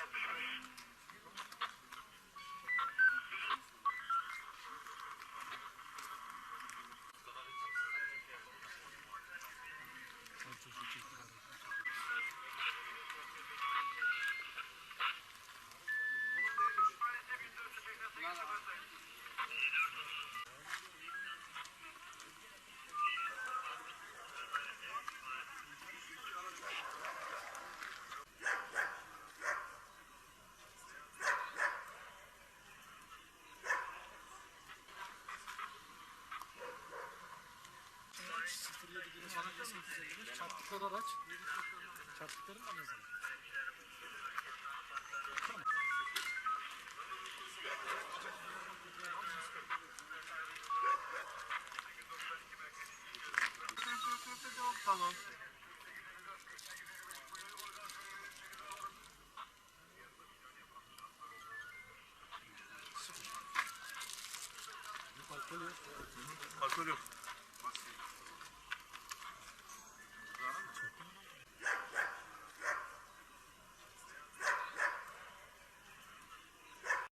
subscribe. Çarptıkları araç. Çarptıkları mı yazılı? Tamam. Alkol yok. Alkol yok.